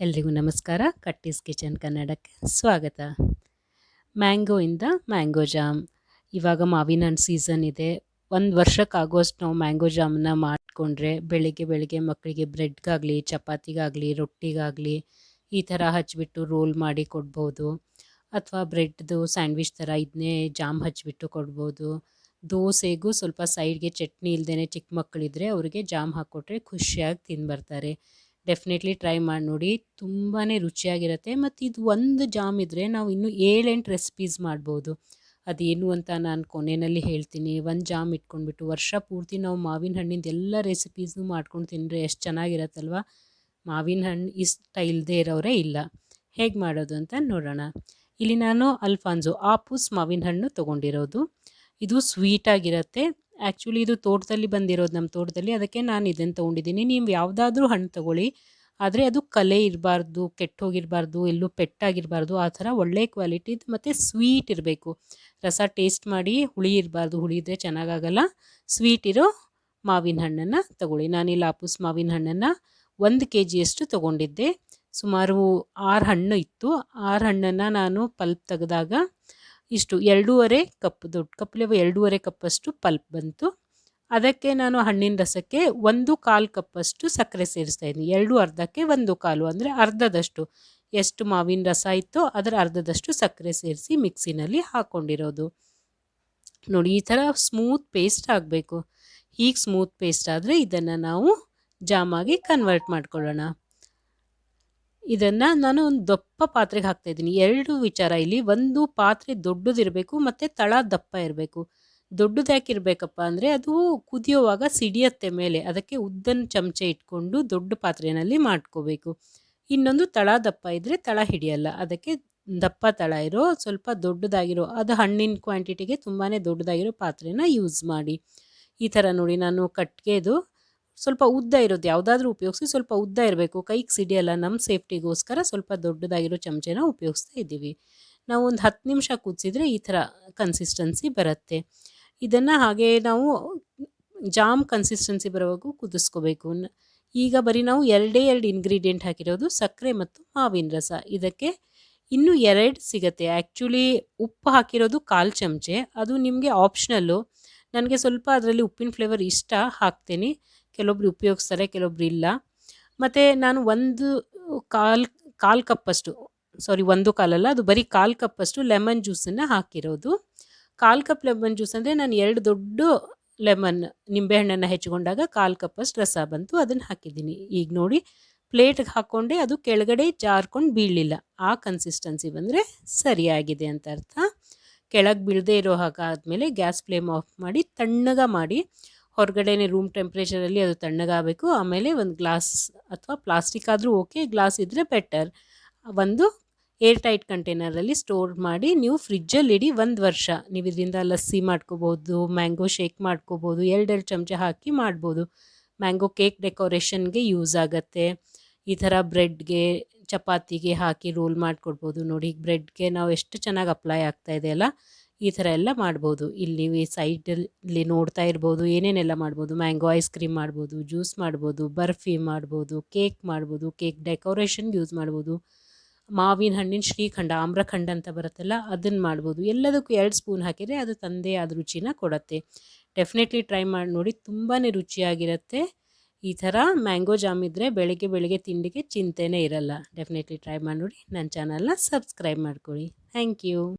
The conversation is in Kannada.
ಎಲ್ರಿಗೂ ನಮಸ್ಕಾರ. ಕಟ್ಟೀಸ್ ಕಿಚನ್ ಕನ್ನಡಕ್ಕೆ ಸ್ವಾಗತ. ಮ್ಯಾಂಗೋಯಿಂದ ಮ್ಯಾಂಗೋ ಜಾಮ್. ಇವಾಗ ಮಾವಿನ ಹಣ್ಣು ಸೀಸನ್ ಇದೆ. ಒಂದು ವರ್ಷಕ್ಕಾಗೋಷ್ಟು ನಾವು ಮ್ಯಾಂಗೋ ಜಾಮನ್ನ ಮಾಡಿಕೊಂಡ್ರೆ ಬೆಳಿಗ್ಗೆ ಬೆಳಿಗ್ಗೆ ಮಕ್ಕಳಿಗೆ ಬ್ರೆಡ್ಗಾಗಲಿ, ಚಪಾತಿಗಾಗಲಿ, ರೊಟ್ಟಿಗಾಗಲಿ ಈ ಥರ ಹಚ್ಚಿಬಿಟ್ಟು ರೋಲ್ ಮಾಡಿ ಕೊಡ್ಬೋದು. ಅಥವಾ ಬ್ರೆಡ್ದು ಸ್ಯಾಂಡ್ವಿಚ್ ಥರ ಇದನ್ನೇ ಜಾಮ್ ಹಚ್ಚಿಬಿಟ್ಟು ಕೊಡ್ಬೋದು. ದೋಸೆಗೂ ಸ್ವಲ್ಪ ಸೈಡ್ಗೆ ಚಟ್ನಿ ಇಲ್ಲದೇ ಚಿಕ್ಕ ಮಕ್ಕಳಿದ್ರೆ ಅವರಿಗೆ ಜಾಮ್ ಹಾಕ್ಕೊಟ್ರೆ ಖುಷಿಯಾಗಿ ತಿಂದು ಡೆಫಿನೆಟ್ಲಿ ಟ್ರೈ ಮಾಡಿ ನೋಡಿ. ತುಂಬಾ ರುಚಿಯಾಗಿರುತ್ತೆ. ಮತ್ತು ಇದು ಒಂದು ಜಾಮ್ ಇದ್ದರೆ ನಾವು ಇನ್ನೂ ಏಳೆಂಟು ರೆಸಿಪೀಸ್ ಮಾಡ್ಬೋದು. ಅದೇನು ಅಂತ ನಾನು ಕೊನೆಯಲ್ಲಿ ಹೇಳ್ತೀನಿ. ಒಂದು ಜಾಮ್ ಇಟ್ಕೊಂಡ್ಬಿಟ್ಟು ವರ್ಷ ಪೂರ್ತಿ ನಾವು ಮಾವಿನ ಹಣ್ಣಿಂದ ಎಲ್ಲ ರೆಸಿಪೀಸ್ನು ಮಾಡ್ಕೊಂಡು ತಿಂದರೆ ಎಷ್ಟು ಚೆನ್ನಾಗಿರತ್ತಲ್ವ? ಮಾವಿನ ಹಣ್ಣು ಇಷ್ಟ ಇಲ್ಲದೆ ಇರೋರೇ ಇಲ್ಲ. ಹೇಗೆ ಮಾಡೋದು ಅಂತ ನೋಡೋಣ. ಇಲ್ಲಿ ನಾನು ಅಲ್ಫಾನ್ಸು ಆಪುಸ್ ಮಾವಿನ ಹಣ್ಣು ತೊಗೊಂಡಿರೋದು. ಇದು ಸ್ವೀಟಾಗಿರುತ್ತೆ ಆ್ಯಕ್ಚುಲಿ ಇದು ತೋಟದಲ್ಲಿ ಬಂದಿರೋದು ನಮ್ಮ ತೋಟದಲ್ಲಿ. ಅದಕ್ಕೆ ನಾನು ಇದನ್ನು ತೊಗೊಂಡಿದ್ದೀನಿ. ನೀವು ಯಾವುದಾದ್ರೂ ಹಣ್ಣು ತೊಗೊಳ್ಳಿ. ಆದರೆ ಅದು ಕಲೆ ಇರಬಾರ್ದು, ಕೆಟ್ಟೋಗಿರಬಾರ್ದು, ಎಲ್ಲೂ ಪೆಟ್ಟಾಗಿರಬಾರ್ದು, ಆ ಥರ ಒಳ್ಳೆ ಕ್ವಾಲಿಟಿದು ಮತ್ತು ಸ್ವೀಟ್ ಇರಬೇಕು. ರಸ ಟೇಸ್ಟ್ ಮಾಡಿ ಹುಳಿ ಇರಬಾರ್ದು. ಹುಳಿ ಇದ್ದರೆ ಚೆನ್ನಾಗಾಗಲ್ಲ. ಸ್ವೀಟ್ ಇರೋ ಮಾವಿನ ಹಣ್ಣನ್ನು ತಗೊಳ್ಳಿ. ನಾನಿಲ್ಲಿ ಆಪೂಸ್ ಮಾವಿನ ಹಣ್ಣನ್ನು ಒಂದು ಕೆ ಜಿಯಷ್ಟು ತೊಗೊಂಡಿದ್ದೆ. ಸುಮಾರು ಆರು ಹಣ್ಣು ಇತ್ತು. ಆರು ಹಣ್ಣನ್ನು ನಾನು ಪಲ್ಪ್ ತೆಗೆದಾಗ ಇಷ್ಟು ಎರಡೂವರೆ ಕಪ್, ದೊಡ್ಡ ಕಪ್ಪಲ್ಲಿ ಎರಡೂವರೆ ಕಪ್ಪಷ್ಟು ಪಲ್ಪ್ ಬಂತು. ಅದಕ್ಕೆ ನಾನು ಹಣ್ಣಿನ ರಸಕ್ಕೆ ಒಂದು ಕಾಲು ಕಪ್ಪಷ್ಟು ಸಕ್ಕರೆ ಸೇರಿಸ್ತಾ ಇದ್ದೀನಿ. ಎರಡು ಅರ್ಧಕ್ಕೆ ಒಂದು ಕಾಲು, ಅಂದರೆ ಅರ್ಧದಷ್ಟು. ಎಷ್ಟು ಮಾವಿನ ರಸ ಇತ್ತೋ ಅದರ ಅರ್ಧದಷ್ಟು ಸಕ್ಕರೆ ಸೇರಿಸಿ ಮಿಕ್ಸಿನಲ್ಲಿ ಹಾಕ್ಕೊಂಡಿರೋದು ನೋಡಿ, ಈ ಥರ ಸ್ಮೂತ್ ಪೇಸ್ಟ್ ಆಗಬೇಕು. ಹೀಗೆ ಸ್ಮೂತ್ ಪೇಸ್ಟ್ ಆದರೆ ಇದನ್ನು ನಾವು ಜಾಮಾಗಿ ಕನ್ವರ್ಟ್ ಮಾಡ್ಕೊಳ್ಳೋಣ. ಇದನ್ನು ನಾನು ಒಂದು ದಪ್ಪ ಪಾತ್ರೆಗೆ ಹಾಕ್ತಾಯಿದ್ದೀನಿ ಎರಡು ವಿಚಾರ. ಇಲ್ಲಿ ಒಂದು ಪಾತ್ರೆ ದೊಡ್ಡದಿರಬೇಕು, ಮತ್ತು ತಳ ದಪ್ಪ ಇರಬೇಕು. ದೊಡ್ಡದು ಯಾಕೆ ಇರಬೇಕಪ್ಪ ಅಂದರೆ, ಅದು ಕುದಿಯೋವಾಗ ಸಿಡಿಯತ್ತೆ ಮೇಲೆ. ಅದಕ್ಕೆ ಉದ್ದನ ಚಮಚೆ ಇಟ್ಕೊಂಡು ದೊಡ್ಡ ಪಾತ್ರೆಯಲ್ಲಿ ಮಾಡ್ಕೋಬೇಕು. ಇನ್ನೊಂದು ತಳ ದಪ್ಪ ಇದ್ದರೆ ತಳ ಹಿಡಿಯಲ್ಲ. ಅದಕ್ಕೆ ದಪ್ಪ ತಳ ಇರೋ, ಸ್ವಲ್ಪ ದೊಡ್ಡದಾಗಿರೋ, ಅದು ಹಣ್ಣಿನ ಕ್ವಾಂಟಿಟಿಗೆ ತುಂಬಾ ದೊಡ್ಡದಾಗಿರೋ ಪಾತ್ರೆನ ಯೂಸ್ ಮಾಡಿ. ಈ ಥರ ನೋಡಿ ನಾನು ಕಟ್ಗೆದು ಸ್ವಲ್ಪ ಉದ್ದ ಇರೋದು, ಯಾವುದಾದ್ರೂ ಉಪಯೋಗಿಸಿ ಸ್ವಲ್ಪ ಉದ್ದ ಇರಬೇಕು. ಕೈಗೆ ಸಿಡಿಯಲ್ಲ ನಮ್ಮ ಸೇಫ್ಟಿಗೋಸ್ಕರ ಸ್ವಲ್ಪ ದೊಡ್ಡದಾಗಿರೋ ಚಮಚೆನ ಉಪಯೋಗಿಸ್ತಾ ಇದ್ದೀವಿ. ನಾವು ಒಂದು ಹತ್ತು ನಿಮಿಷ ಕುದಿಸಿದ್ರೆ ಈ ಥರ ಕನ್ಸಿಸ್ಟೆನ್ಸಿ ಬರುತ್ತೆ. ಇದನ್ನು ಹಾಗೆ ನಾವು ಜಾಮ್ ಕನ್ಸಿಸ್ಟೆನ್ಸಿ ಬರೋವರೆಗೂ ಕುದಿಸ್ಕೋಬೇಕು. ಈಗ ಬರೀ ನಾವು ಎರಡೇ ಎರಡು ಇಂಗ್ರೀಡಿಯೆಂಟ್ ಹಾಕಿರೋದು ಸಕ್ಕರೆ ಮತ್ತು ಮಾವಿನ ರಸ. ಇದಕ್ಕೆ ಇನ್ನೂ ಎರಡು ಸಿಗತ್ತೆ. ಆ್ಯಕ್ಚುಲಿ ಉಪ್ಪು ಹಾಕಿರೋದು ಕಾಲು ಚಮಚೆ. ಅದು ನಿಮಗೆ ಆಪ್ಷನಲ್ಲು ನನಗೆ ಸ್ವಲ್ಪ ಅದರಲ್ಲಿ ಉಪ್ಪಿನ ಫ್ಲೇವರ್ ಇಷ್ಟ, ಹಾಕ್ತೀನಿ. ಕೆಲವೊಬ್ರು ಉಪಯೋಗಿಸ್ತಾರೆ, ಕೆಲವೊಬ್ರು ಇಲ್ಲ. ಮತ್ತು ನಾನು ಒಂದು ಕಾಲು ಕಾಲು ಕಪ್ಪಷ್ಟು ಸಾರಿ ಒಂದು ಕಾಲಲ್ಲ, ಅದು ಬರೀ ಕಾಲು ಕಪ್ಪಷ್ಟು ಲೆಮನ್ ಜ್ಯೂಸನ್ನು ಹಾಕಿರೋದು. ಕಾಲು ಕಪ್ ಲೆಮನ್ ಜ್ಯೂಸ್ ಅಂದರೆ ನಾನು ಎರಡು ದೊಡ್ಡ ಲೆಮನ್ ನಿಂಬೆಹಣ್ಣನ್ನು ಹೆಚ್ಚಿಕೊಂಡಾಗ ಕಾಲು ಕಪ್ಪಷ್ಟು ರಸ ಬಂತು, ಅದನ್ನು ಹಾಕಿದ್ದೀನಿ. ಈಗ ನೋಡಿ ಪ್ಲೇಟ್ಗೆ ಹಾಕ್ಕೊಂಡೆ ಅದು ಕೆಳಗಡೆ ಜಾರ್ಕೊಂಡು ಬೀಳಲಿಲ್ಲ. ಆ ಕನ್ಸಿಸ್ಟೆನ್ಸಿ ಬಂದರೆ ಸರಿಯಾಗಿದೆ ಅಂತ ಅರ್ಥ. ಕೆಳಗೆ ಬೀಳದೆ ಇರೋ ಹಾಗಾದಮೇಲೆ ಗ್ಯಾಸ್ ಫ್ಲೇಮ್ ಆಫ್ ಮಾಡಿ, ತಣ್ಣಗ ಮಾಡಿ ಹೊರಗಡೆನೆ ರೂಮ್ ಟೆಂಪ್ರೇಚರಲ್ಲಿ ಅದು ತಣ್ಣಗಾಗಬೇಕು. ಆಮೇಲೆ ಒಂದು ಗ್ಲಾಸ್ ಅಥವಾ ಪ್ಲಾಸ್ಟಿಕ್ ಆದರೂ ಓಕೆ ಗ್ಲಾಸ್ ಇದ್ದರೆ ಬೆಟರ್ ಒಂದು ಏರ್ ಟೈಟ್ ಕಂಟೈನರಲ್ಲಿ ಸ್ಟೋರ್ ಮಾಡಿ ನೀವು ಫ್ರಿಜ್ಜಲ್ಲಿ ಇಡಿ ಒಂದು ವರ್ಷ. ನೀವು ಇದರಿಂದ ಲಸ್ಸಿ ಮಾಡ್ಕೋಬೋದು ಮ್ಯಾಂಗೋ ಶೇಕ್ ಮಾಡ್ಕೋಬೋದು, ಎರಡೆರಡು ಚಮಚ ಹಾಕಿ ಮಾಡ್ಬೋದು. ಮ್ಯಾಂಗೋ ಕೇಕ್ ಡೆಕೋರೇಷನ್ಗೆ ಯೂಸ್ ಆಗುತ್ತೆ. ಈ ಥರ ಬ್ರೆಡ್ಗೆ ಚಪಾತಿಗೆ ಹಾಕಿ ರೋಲ್ ಮಾಡಿಕೊಡ್ಬೋದು. ನೋಡಿ ಬ್ರೆಡ್ಗೆ ನಾವು ಎಷ್ಟು ಚೆನ್ನಾಗಿ ಅಪ್ಲೈ ಆಗ್ತಾ ಇದೆ ಅಲ್ಲ? ಈ ಥರ ಎಲ್ಲ ಮಾಡ್ಬೋದು. ಇಲ್ಲಿ ಈ ಸೈಡಲ್ಲಿ ನೋಡ್ತಾ ಇರ್ಬೋದು, ಏನೇನೆಲ್ಲ ಮಾಡ್ಬೋದು. ಮ್ಯಾಂಗೋ ಐಸ್ ಕ್ರೀಮ್ ಮಾಡ್ಬೋದು, ಜ್ಯೂಸ್ ಮಾಡ್ಬೋದು, ಬರ್ಫಿ ಮಾಡ್ಬೋದು, ಕೇಕ್ ಮಾಡ್ಬೋದು, ಕೇಕ್ ಡೆಕೋರೇಷನ್ಗೆ ಯೂಸ್ ಮಾಡ್ಬೋದು. ಮಾವಿನ ಹಣ್ಣಿನ ಶ್ರೀಖಂಡ, ಆಮ್ರಖಂಡ ಅಂತ ಬರುತ್ತಲ್ಲ, ಅದನ್ನು ಮಾಡ್ಬೋದು. ಎಲ್ಲದಕ್ಕೂ ಎರಡು ಸ್ಪೂನ್ ಹಾಕಿದರೆ ಅದು ತಂದೆ ಆದ ರುಚಿನ ಕೊಡುತ್ತೆ. ಡೆಫಿನೆಟ್ಲಿ ಟ್ರೈ ಮಾಡಿ ನೋಡಿ ತುಂಬಾ ರುಚಿಯಾಗಿರುತ್ತೆ. ಈ ಥರ ಮ್ಯಾಂಗೋ ಜಾಮ್ ಇದ್ದರೆ ಬೆಳಗ್ಗೆ ಬೆಳಗ್ಗೆ ತಿಂಡಿಗೆ ಚಿಂತೆನೇ ಇರಲ್ಲ. ಡೆಫಿನೆಟ್ಲಿ ಟ್ರೈ ಮಾಡಿ ನೋಡಿ. ನನ್ನ ಚಾನಲ್ನ ಸಬ್ಸ್ಕ್ರೈಬ್ ಮಾಡ್ಕೊಳ್ಳಿ. Thank you